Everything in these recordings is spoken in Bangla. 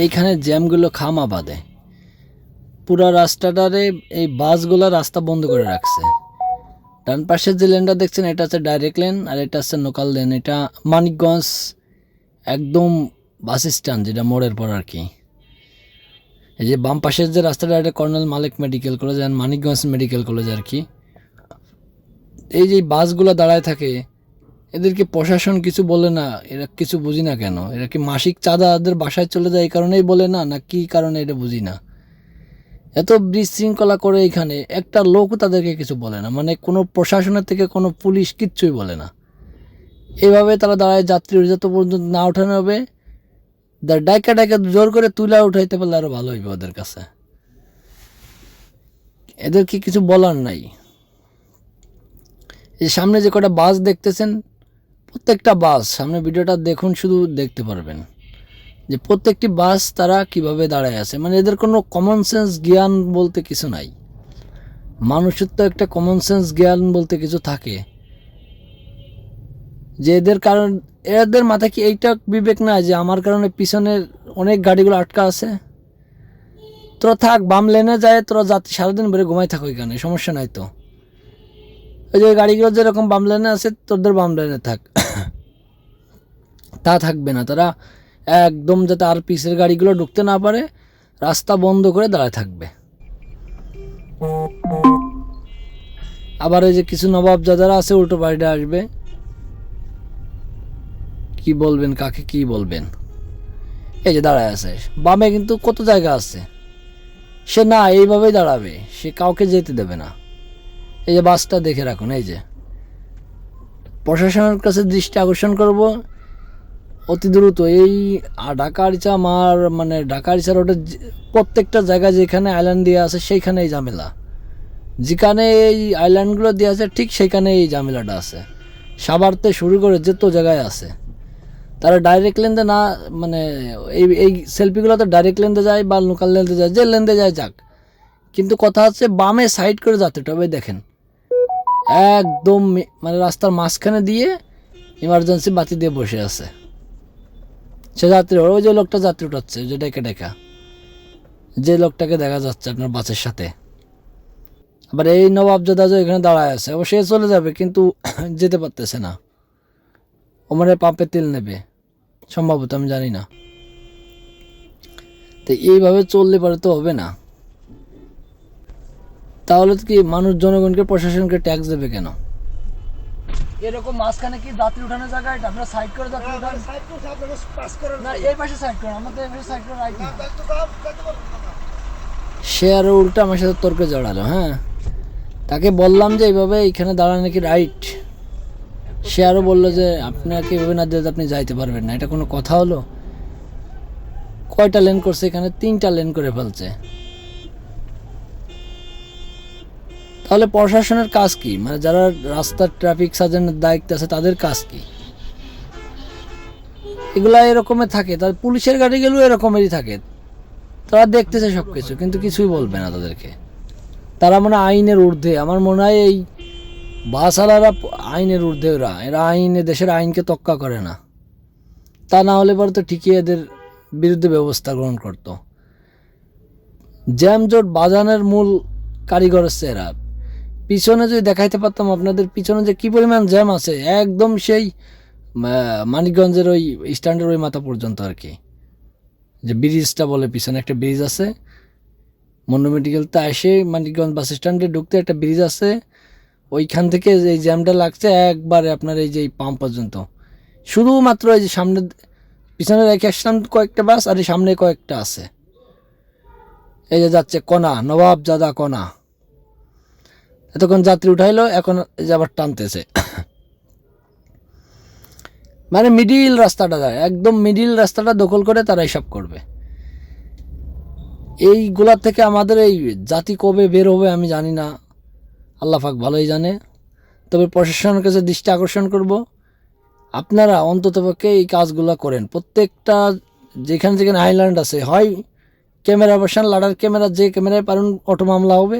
এইখানে জ্যামগুলো খামা বাঁধে। পুরো রাস্তাটারে এই বাসগুলো রাস্তা বন্ধ করে রাখছে। ডান পাশের যে লেনটা দেখছেন, এটা হচ্ছে ডাইরেক্ট লেন আর এটা হচ্ছে লোকাল লেন এটা মানিকগঞ্জ একদম বাস স্ট্যান্ড যেটা মোড়ের পর আর কি। এই যে বাম পাশের যে রাস্তাটা, এটা কর্নেল মালিক মেডিকেল কলেজ আর মানিকগঞ্জ মেডিকেল কলেজ আর কি। এই যে বাসগুলো দাঁড়ায় থাকে এদেরকে প্রশাসন কিছু বলে না, এরা কিছু বুঝি না কেন? এরা কি মাসিক চাঁদা এদের বাসায় চলে যায় এই কারণেই বলে না না কি কারণে এটা বুঝি না? এত বিশৃঙ্খলা করে এখানে একটা লোকও তাদেরকে কিছু বলে না মানে কোনো প্রশাসনের থেকে কোনো পুলিশ কিচ্ছুই বলে না। এভাবে তারা দাঁড়ায় যাত্রী যত পর্যন্ত না ওঠানো হবে। ডাইকা ডাইকা জোর করে তুলা উঠাইতে পারলে আরও ভালো হইবে ওদের কাছে। এদের কি কিছু বলার নাই? এই সামনে যে কটা বাস দেখতেছেন প্রত্যেকটা বাস, সামনে ভিডিওটা দেখুন, শুধু দেখতে পারবেন। যে প্রত্যেকটি বাস তারা কীভাবে দাঁড়ায় আছে মানে এদের কোনো কমন সেন্স জ্ঞান বলতে কিছু নাই। মানুষের তো একটা কমন সেন্স জ্ঞান বলতে কিছু থাকে। যে এদের কারণ, এদের মাথায় কি এইটা বিবেক না যে আমার কারণে পিছনের অনেক গাড়িগুলো আটকা আছে? তোরা থাক, বাম লেনে যায়, তোরা যাত্রী সারাদিন বেড়ে ঘুমাই থাকো এখানে সমস্যা নাই তো। ওই যে গাড়িগুলো যেরকম বাম লাইনে আছে, তোদের বাম লাইনে থাক। তা থাকবে না। তারা একদম যাতে আর পিসের গাড়িগুলো ঢুকতে না পারে, রাস্তা বন্ধ করে দাঁড়ায় থাকবে। আবার ওই যে কিছু নবাব যারা আছে, উল্টো বাড়িটা আসবে। কি বলবেন, কাকে কি বলবেন? এই যে দাঁড়ায় আছে। বামে কিন্তু কত জায়গা আছে? সে না, এইভাবেই দাঁড়াবে। সে কাউকে যেতে দেবে না। এই যে বাসটা দেখে রাখুন, এই যে। প্রশাসনের কাছে দৃষ্টি আকর্ষণ করব। অতি দ্রুত এই আ- ঢাকা আরিচা আমার মানে ঢাকা আরিচা রোডের প্রত্যেকটা জায়গায় যেখানে আইল্যান্ড দেওয়া আছে সেইখানে এই ঝামেলা। যেখানে এই আইল্যান্ডগুলো দেওয়া আছে, ঠিক সেখানে এই ঝামেলাটা আছে। সাবারতে শুরু করে যত জায়গায় আছে। তারা ডাইরেক্ট লেনদে না মানে এই এই সেলফিগুলো তো ডাইরেক্ট লেনদে যায় বা লোকাল লেনদে যায়, যে লেনদে যায় যাক। কিন্তু কথা হচ্ছে বামে সাইড করে যাতে তবে দেখেন। একদম মানে রাস্তার মাঝখানে দিয়ে ইমার্জেন্সি বাতি দিয়ে বসে আছে। সে যাত্রী, ওই যে লোকটা যাত্রী উঠাচ্ছে যে ডেকে ডেকা। যে লোকটাকে দেখা যাচ্ছে আপনার বাসের সাথে। আবার এই নবাবজাদা যে এখানে দাঁড়ায় আছে ও সে চলে যাবে, কিন্তু যেতে পারতেছে না। ও মানে পাম্পে তেল নেবে। সম্ভবত, আমি জানি না। তো এইভাবে চললে পরে তো হবে না। তাহলে কি মানুষ জনগণকে প্রশাসনকে ট্যাক্স দেবে কেন? এরকম মাঝখানে কি যাত্রী উঠানোর জায়গা এটা? আপনারা সাইড করে যাত্রী উঠান। না এই পাশে সাইড করুন আমাদের এই পাশে সাইড করে রাইট সে আরও উল্টা আমার সাথে তর্কে জড়ালো হ্যাঁ? তাকে বললাম যে এইভাবে এখানে দাঁড়ানো নাকি রাইট সে আরও বলল যে আপনাকে এভাবে না দিলে আপনি যাইতে পারবেন না। এটা কোনো কথা হলো? কয়টা লেন করছে এখানে? তিনটা লেন করে ফেলছে। তাহলে প্রশাসনের কাজ কি? মানে যারা রাস্তার ট্রাফিক সাজানোর দায়িত্ব আছে, তাদের কাজ কি? এগুলা এরকমের থাকে। তার পুলিশের গাড়ি গেলেও এরকমেরই থাকে। তারা দেখতেছে সব কিছু কিন্তু কিছুই বলবে না তাদেরকে। তারা মানে আইনের ঊর্ধ্বে। আমার মনে হয় এই বাসালারা আইনের ঊর্ধ্বে ওরা। এরা আইনে, দেশের আইনকে তক্কা করে না। তা না হলে পরে তো ঠিকই এদের বিরুদ্ধে ব্যবস্থা গ্রহণ করত। জ্যাম জোট বাজানের মূল কারিগর হচ্ছে এরা। পিছনে যদি দেখাইতে পারতাম আপনাদের পিছনে যে কি পরিমাণ জ্যাম আছে, একদম সেই মানিকগঞ্জের ওই স্ট্যান্ডের ওই মাথা পর্যন্ত আর কি। যে ব্রিজটা বলে পিছনে একটা ব্রিজ আছে মন্ডু মেডিকেলতে এসে মানিকগঞ্জ বাস স্ট্যান্ডে ঢুকতে একটা ব্রিজ আছে, ওইখান থেকে এই জ্যামটা লাগছে একবারে আপনার এই যে পাম্প পর্যন্ত। শুধুমাত্র এই যে সামনে, পিছনে রেখে আসলাম কয়েকটা বাস আর এই সামনে কয়েকটা আছে। এই যে যাচ্ছে কণা নবাব জাদা কণা। এতক্ষণ যাত্রী উঠাইলো, এখন আবার টানতেছে। মানে মিডিল রাস্তাটা যায় একদম মিডিল রাস্তাটা দখল করে তারা এসব করবে। এইগুলার থেকে আমাদের এই জাতি কবে বের হবে আমি জানি না। আল্লাহ পাক ভালোই জানে। তবে প্রশাসনের কাছে দৃষ্টি আকর্ষণ করব। আপনারা অন্ততপক্ষে এই কাজগুলো করেন। প্রত্যেকটা যেখানে যেখানে আইল্যান্ড আছে, হয় ক্যামেরা বসান লাডার ক্যামেরা যে ক্যামেরায় পারেন অটো মামলা হবে।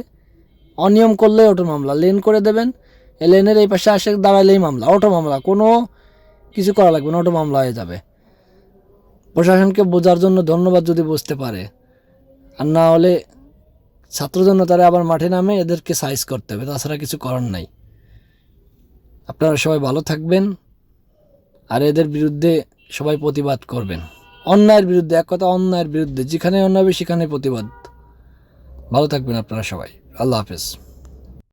অনিয়ম করলে অটো মামলা। লেন করে দেবেন, এই লেনের এই পাশে আসে, দাঁড়ালেই মামলা। অটো মামলা, কোনো কিছু করা লাগবে না অটো মামলা হয়ে যাবে। প্রশাসনকে বোঝার জন্য ধন্যবাদ যদি বুঝতে পারে। আর না হলে ছাত্র জন্য তারা আবার মাঠে নামে, এদেরকে সাইজ করতে হবে, তাছাড়া কিছু করার নাই। আপনারা সবাই ভালো থাকবেন, আর এদের বিরুদ্ধে সবাই প্রতিবাদ করবেন। অন্যায়ের বিরুদ্ধে, এক কথা, অন্যায়ের বিরুদ্ধে, যেখানে অন্যায় হবে সেখানে প্রতিবাদ। ভালো থাকবেন আপনারা সবাই। আল্লাহ হাফেজ।